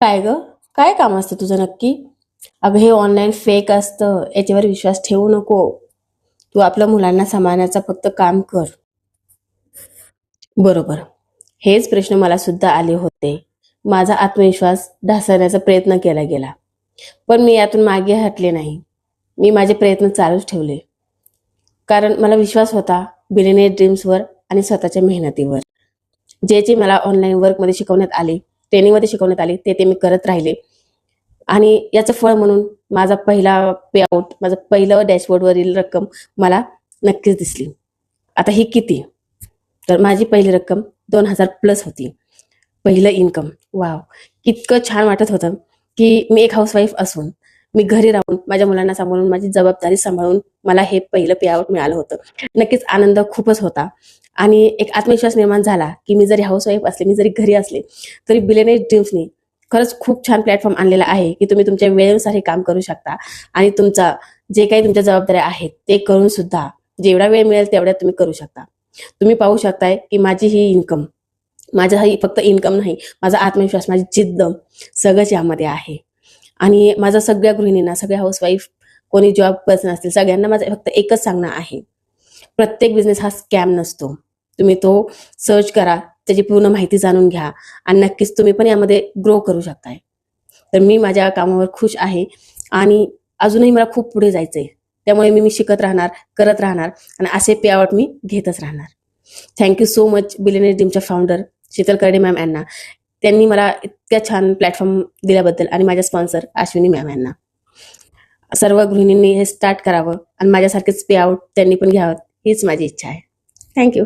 काय ग? काय काम असतं तुझं नक्की? अगं हे ऑनलाईन फेक असतं. याच्यावर विश्वास ठेवू नको. तू आपल्या मुलांना सांभाळण्याचं फक्त काम कर. बरोबर. हेच प्रश्न मला सुद्धा आले होते. माझा आत्मविश्वास ढासळण्याचा प्रयत्न केला गेला. पण मी यातून मागे हटले नाही. मी माझे प्रयत्न चालूच ठेवले. कारण मला विश्वास होता बिलिनेट ड्रीम्सवर आणि स्वतःच्या मेहनतीवर. जे जे मला ऑनलाईन वर्कमध्ये शिकवण्यात आले ट्रेनिंगमध्ये शिकवण्यात आले ते ते मी करत राहिले. आणि याचं फळ म्हणून माझा पहिला पेआउट माझं पहिलं डॅशबोर्डवरील रक्कम मला नक्कीच दिसली. आता ही किती? तर माझी पहिली रक्कम दोन हजार प्लस होती. पहिलं इन्कम वाव इतकं छान वाटत होतं की मी एक हाऊसवाईफ असून मी घरी राहून माझ्या मुलांना सांभाळून माझी जबाबदारी सांभाळून मला हे पहिलं पेआउट मिळालं होतं. नक्कीच आनंद खूपच होता. आणि एक आत्मविश्वास निर्माण झाला की मी जरी हाऊसवाईफ असले मी जरी घरी असले तरी बिलेने ड्रीम्सनी खरंच खूप छान प्लॅटफॉर्म आणलेला आहे की तुम्ही तुमच्या वेळेनुसार हे काम करू शकता. आणि तुमचा जे काही तुमच्या जबाबदाऱ्या आहेत ते करून सुद्धा जेवढा वेळ मिळेल तेवढ्या तुम्ही करू शकता. तुम्ही पाहू शकताय की माझी ही इन्कम माझा ही फक्त इन्कम नाही माझा आत्मविश्वास माझी जिद्द सगळंच यामध्ये आहे. आणि माझा सगळ्या गृहिणींना सगळ्या हाऊसवाईफ कोणी जॉब पर्सन असतील सगळ्यांना माझं फक्त एकच सांगणं आहे. प्रत्येक बिझनेस हा स्कॅम नसतो. तुम्ही तो सर्च करा त्याची पूर्ण माहिती जाणून घ्या आणि नक्कीच तुम्ही पण यामध्ये ग्रो करू शकताय. तर मी माझ्या कामावर खुश आहे आणि अजूनही मला खूप पुढे जायचंय. त्यामुळे मी मी शिकत राहणार करत राहणार आणि असे पे आउट मी घेतच राहणार. थँक्यू सो मच बिलियनेट टीमच्या फाउंडर शीतल कर्डे मॅम यांना. त्यांनी मला इतक्या छान प्लॅटफॉर्म दिल्याबद्दल आणि माझ्या स्पॉन्सर अश्विनी मॅम यांना. सर्व गृहिणींनी हे स्टार्ट करावं आणि माझ्यासारखेच पे आउट त्यांनी पण घ्यावं. हीच माझी इच्छा आहे. थँक्यू